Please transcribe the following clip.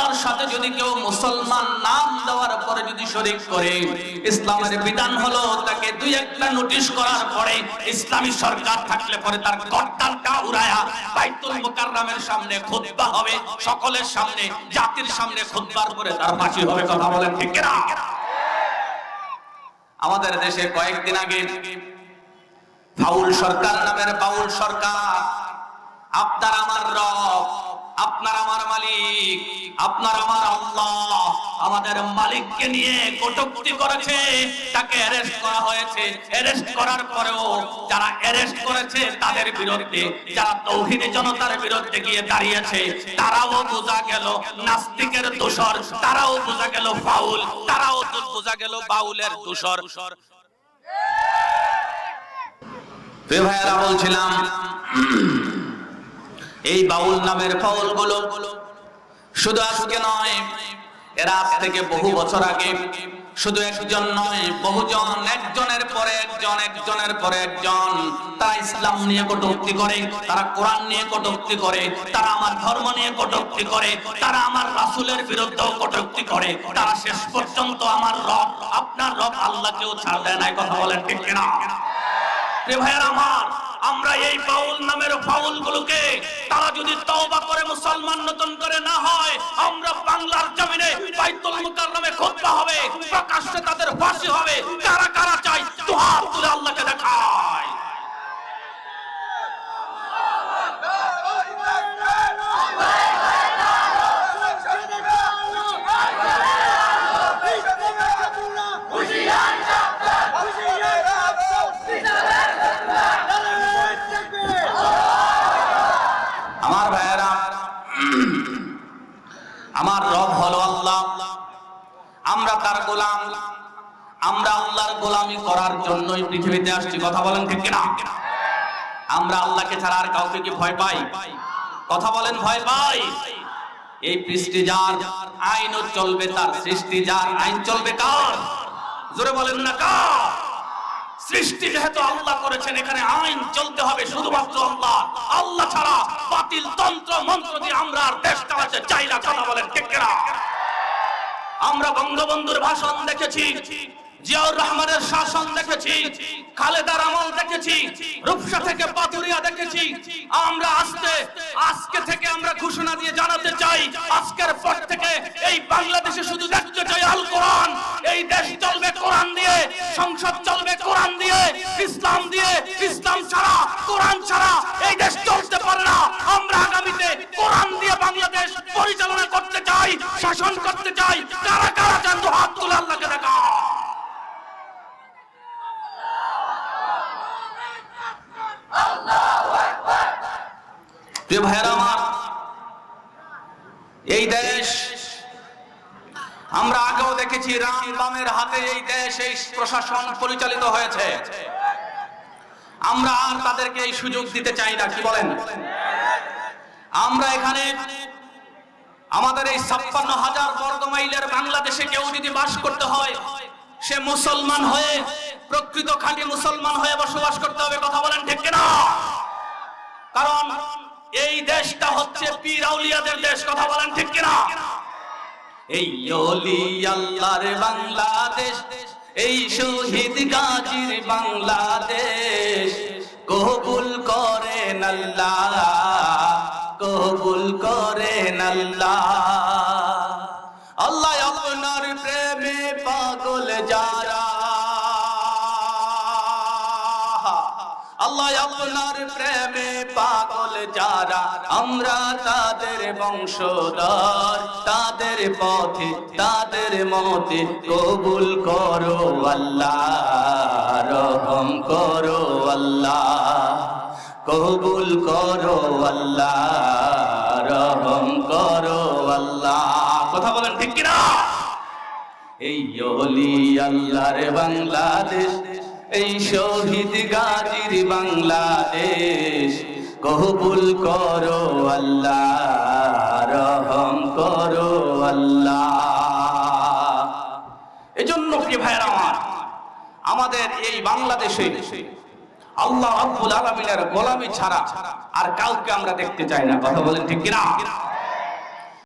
আল্লাহর সাথে যদি কেউ মুসলমান নাম দেওয়ার পরে যদি শরীক করে, ইসলামের বিধান হলো তাকে দুই একটা নোটিশ করার পরে ইসলামী সরকার থাকলে পরে তার গর্দানটা উড়ায়া বাইতুল মুকাররমের সামনে খুতবা হবে, সকলের সামনে, জাতির সামনে খুতবার করে তার ফাঁসি হবে, কথা বলেন ঠিক না আমাদের দেশে কয়েকদিন আগে ফাউল সরকার নামের বাউল সরকার, আপনার আমার রব, আপনার আমার মালিক আপনার আমার আল্লাহ আমাদের মালিককে নিয়ে কটূক্তি করেছে, তাকে অ্যারেস্ট করা হয়েছে। অ্যারেস্ট করার পরেও যারা অ্যারেস্ট করেছে, তাদের বিরুদ্ধে, যারা তৌহিদি জনতার বিরুদ্ধে গিয়ে দাঁড়িয়েছে, তারাও বোঝা গেল নাস্তিকের দোষর, তারাও বোঝা গেল ফাউল, তারাও বোঝা গেল বাউলের দোষর। ভাইয়েরা, বলছিলাম, এই বাউল নামের ফাউলগুলো শুধু আজকে নয়, এরা আজ থেকে বহু বছর আগে শুধু একজন নয়, বহুজন, একজনের পরে একজন, একজনের পরে একজন, তারা ইসলাম নিয়ে কটূক্তি করে, তারা কোরআন নিয়ে কটূক্তি করে, তারা আমার ধর্ম নিয়ে কটূক্তি করে, তারা আমার রাসূলের বিরুদ্ধেও কটূক্তি করে, তারা শেষ পর্যন্ত আমার রব, আপনার রব আল্লাহকেও ছাড় দেয় না কথা বলেন ঠিক কিনা? ভাইয়েরা আমার আমরা এই বাউল নামের ফাউল গুলোকে তারা যদি তওবা করে মুসলমান নতুন করে না হয়, আমরা বাংলার জমিনে বাইতুল মুকাররমে খুতবা হবে, প্রকাশ্যে তাদের ফাঁসি হবে কারা কারা চাই দুহাত তুলে আল্লাহকে দেখায় আমার ভাইয়েরা আমার রব হলো আল্লাহ আমরা তার গোলাম। আমরা আল্লাহর গোলামি করার জন্যই পৃথিবীতে আসছি, কথা বলেন ঠিক কিনা? আমরা আল্লাহকে ছাড়া আর কাউকে কি ভয় পাই? কথা বলেন, ভয় পাই? এই সৃষ্টি যার আইনও চলবে, তার সৃষ্টি যার আইন চলবে কার? জোরে বলেন না কার? সৃষ্টি যেহেতু আল্লাহ করেছেন, এখানে আইন চলতে হবে শুধুমাত্র আল্লাহ। আল্লাহ ছাড়া বাতিল তন্ত্র, মন্ত্র দিয়ে আমরা আর দেশ চালাতে চাই না, কথা বলেন ঠিক? আমরা বঙ্গবন্ধুর ভাষণ দেখেছি, জিয়াউর রহমানের শাসন দেখেছি খালেদার আমল দেখেছি, রূপসা থেকে পাথুরিয়া দেখেছি। আমরা আজকে আজকে থেকে আমরা ঘোষণা দিয়ে জানাতে চাই, আজকের পর থেকে এই বাংলাদেশে শুধু দেখতে চাই আল কোরআন। এই দেশ চলবে কোরআন দিয়ে, সংসদ চলবে কোরআন দিয়ে, ইসলাম দিয়ে, ইসলাম ছাড়া, কোরআন ছাড়া এই দেশ চলতে পারে না আমরা আগামীতে কোরআন দিয়ে বাংলাদেশ পরিচালনা করতে চাই শাসন করতে চাই কারা কারা চান তো হাত তুলে আল্লাহকে দেখা প্রিয় ভাইয়েরা আমার, এই দেশ, আমরা আগেও দেখেছি রাম বামের হাতে এই দেশ, এই প্রশাসন পরিচালিত হয়েছে। আমরা আর তাদেরকে এই সুযোগ দিতে চাই না, কি বলেন? আমরা এখানে আমাদের এই ছাপ্পান্ন হাজার বর্গ মাইলের বাংলাদেশে কেউ যদি বাস করতে হয়, সে মুসলমান হয়ে, প্রকৃত খাঁটি মুসলমান হয়ে বসবাস করতে হবে, কথা বলেন ঠিক কিনা? কারণ এই দেশটা হচ্ছে পীর আউলিয়াদের দেশ, কথা বলেন ঠিক কিনা? এই অলি আল্লাহর বাংলাদেশ, এই শহীদ গাজীর বাংলাদেশ, কবুল করেন আল্লাহ, কবুল করেন আল্লাহ। আল্লাহ আপনার প্রেমে পাগল যারা আপনার প্রেমে পাগল যারা। আমরা তাদের বংশধর, তাদের পথে, তাদের মতে কবুল করো আল্লাহ, রহম করো আল্লাহ, কবুল করো আল্লাহ, রহম করো আল্লাহ। কথা বলেন ঠিক কিনা? এই অলি আল্লাহর বাংলাদেশ এই শহীদ গাজীর বাংলাদেশ, কবুল করো আল্লাহ, রহম করো আল্লাহ। এজন্য কি ভাইরা আমার, আমাদের এই বাংলাদেশে আল্লাহ আব্বুল আলমিনের গোলামি ছাড়া আর কাউকে আমরা দেখতে চাই না। কথা বলেন ঠিক কিনা?